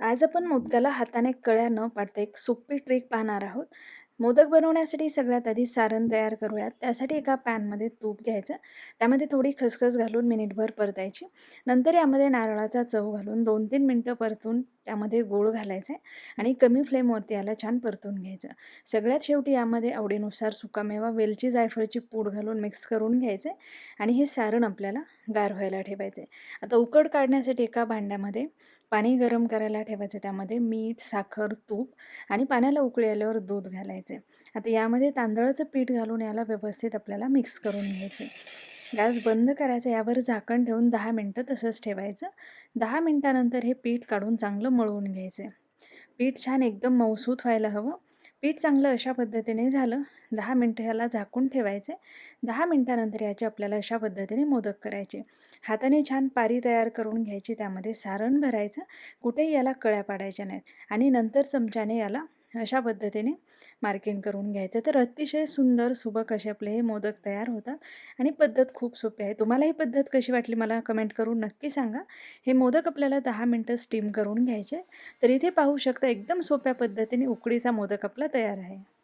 आज आपण मोदकाला हाताने कळ्या न पाडता एक सोपी ट्रिक पाहणार आहोत. मोदक बनवण्यासाठी सगळ्यात आधी सारण तयार करूयात. त्यासाठी एका पॅनमध्ये तूप घ्यायचं. त्यामध्ये थोडी खसखस घालून मिनिटभर परतायची. नंतर यामध्ये नारळाचा चव घालून दोन तीन मिनटं परतून त्यामध्ये गूळ घालायचा आहे आणि कमी फ्लेमवरती याला छान परतून घ्यायचं. सगळ्यात शेवटी यामध्ये आवडीनुसार सुकामेवा, वेलची, जायफळची पूड घालून मिक्स करून घ्यायचं आणि हे सारण आपल्याला गार व्हायला ठेवायचं आहे. आता उकड काढण्यासाठी एका भांड्यामध्ये पाणी गरम करायला ठेवायचं. त्यामध्ये मीठ, साखर, तूप आणि पाण्याला उकळी आल्यावर दूध घालायचे. आता यामध्ये तांदळाचं पीठ घालून याला व्यवस्थित आपल्याला मिक्स करून घ्यायचं गॅस बंद करायचा. यावर झाकण ठेवून दहा मिनटं तसंच ठेवायचं. दहा मिनटानंतर हे पीठ काढून चांगलं मळवून घ्यायचं पीठ छान एकदम मऊसूत व्हायला हवं. पीठ चांगलं अशा पद्धतीने झालं. दहा मिनटं ह्याला झाकून ठेवायचे. दहा मिनटानंतर याचे आपल्याला अशा पद्धतीने मोदक करायचे. हाताने छान पारी तयार करून घ्यायची. त्यामध्ये सारण भरायचं. कुठेही याला कळ्या पाडायच्या नाहीत आणि नंतर चमच्याने याला अशा पद्धतीने मार्किंग करून घ्यायचं. तर अतिशय सुंदर सुबक असे आपले हे मोदक तयार होतात आणि पद्धत खूप सोपी आहे. तुम्हाला ही पद्धत कशी वाटली मला कमेंट करून नक्की सांगा. हे मोदक आपल्याला दहा मिनटं स्टीम करून घ्यायचे. तर इथे पाहू शकता एकदम सोप्या पद्धतीने उकडीचा मोदक आपला तयार आहे.